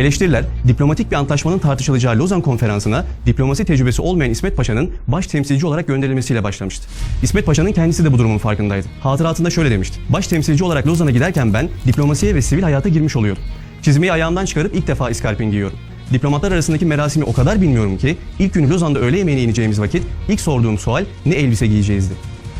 Eleştiriler, diplomatik bir antlaşmanın tartışılacağı Lozan Konferansı'na diplomasi tecrübesi olmayan İsmet Paşa'nın baş temsilci olarak gönderilmesiyle başlamıştı. İsmet Paşa'nın kendisi de bu durumun farkındaydı. Hatıratında şöyle demişti. Baş temsilci olarak Lozan'a giderken ben diplomasiye ve sivil hayata girmiş oluyordum. Çizmeyi ayağımdan çıkarıp ilk defa iskarpin giyiyorum. Diplomatlar arasındaki merasimi o kadar bilmiyorum ki ilk günü Lozan'da öğle yemeğine ineceğimiz vakit ilk sorduğum sual ne elbise giyeceğizdi.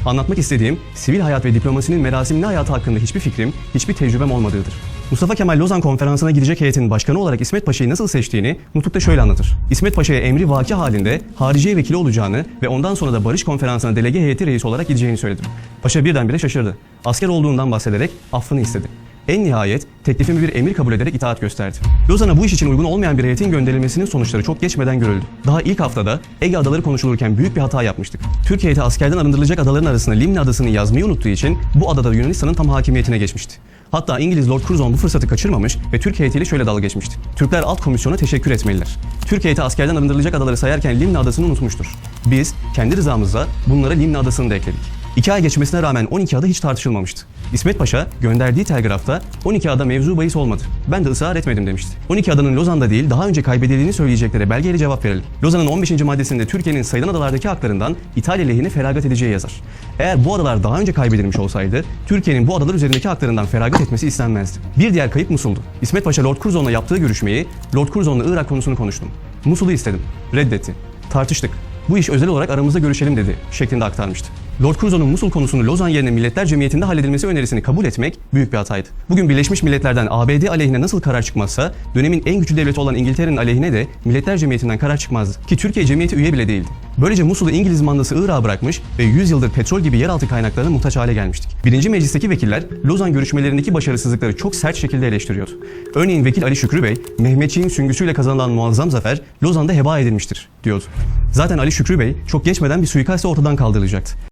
Anlatmak istediğim sivil hayat ve diplomasinin merasimli hayatı hakkında hiçbir fikrim, hiçbir tecrübem olmadığıdır. Mustafa Kemal Lozan konferansına gidecek heyetin başkanı olarak İsmet Paşa'yı nasıl seçtiğini Nutuk'ta şöyle anlatır. İsmet Paşa'ya emri vaki halinde hariciye vekili olacağını ve ondan sonra da barış konferansına delege heyeti reisi olarak gideceğini söyledi. Paşa birdenbire şaşırdı. Asker olduğundan bahsederek affını istedi. En nihayet teklifimi bir emir kabul ederek itaat gösterdi. Lozan'a bu iş için uygun olmayan bir heyetin gönderilmesinin sonuçları çok geçmeden görüldü. Daha ilk haftada Ege adaları konuşulurken büyük bir hata yapmıştık. Türk heyeti askerden arındırılacak adaların arasına Limni adasını yazmayı unuttuğu için bu adada Yunanistan'ın tam hakimiyetine geçmişti. Hatta İngiliz Lord Curzon bu fırsatı kaçırmamış ve Türk heyetiyle şöyle dalga geçmişti. Türkler alt komisyona teşekkür etmeliler. Türk heyeti askerden arındırılacak adaları sayarken Limni adasını unutmuştur. Biz kendi rızamızla bunlara Limni adasını da ekledik. İki ay geçmesine rağmen 12 ada hiç tartışılmamıştı. İsmet Paşa gönderdiği telgrafta 12 ada mevzu bahis olmadı. Ben de ısrar etmedim demişti. 12 adanın Lozan'da değil daha önce kaybedildiğini söyleyeceklere belgeyle cevap verelim. Lozan'ın 15. maddesinde Türkiye'nin sayılan adalardaki haklarından İtalya lehine feragat edeceği yazar. Eğer bu adalar daha önce kaybedilmiş olsaydı Türkiye'nin bu adalar üzerindeki haklarından feragat etmesi istenmezdi. Bir diğer kayıp Musul'du. İsmet Paşa Lord Curzon'la yaptığı görüşmeyi Lord Curzon'la Irak konusunu konuştum. Musul'u istedim. Reddetti. Tartıştık. Bu iş özel olarak aramızda görüşelim dedi şeklinde aktarmıştı. Lord Curzon'un Musul konusunu Lozan yerine Milletler Cemiyeti'nde halledilmesi önerisini kabul etmek büyük bir hataydı. Bugün Birleşmiş Milletler'den ABD aleyhine nasıl karar çıkmazsa dönemin en güçlü devleti olan İngiltere'nin aleyhine de Milletler Cemiyeti'nden karar çıkmazdı. Ki Türkiye cemiyeti üye bile değildi. Böylece Musul'u İngiliz mandası Irak'a bırakmış ve 100 yıldır petrol gibi yeraltı kaynaklarına muhtaç hale gelmiştik. Birinci meclisteki vekiller Lozan görüşmelerindeki başarısızlıkları çok sert şekilde eleştiriyordu. Örneğin vekil Ali Şükrü Bey, Mehmetçiğin süngüsüyle kazanılan muazzam zafer Lozan'da heba edilmiştir diyordu. Zaten Ali Şükrü Bey çok geçmeden bir suikastle ortadan kaldırılacaktı.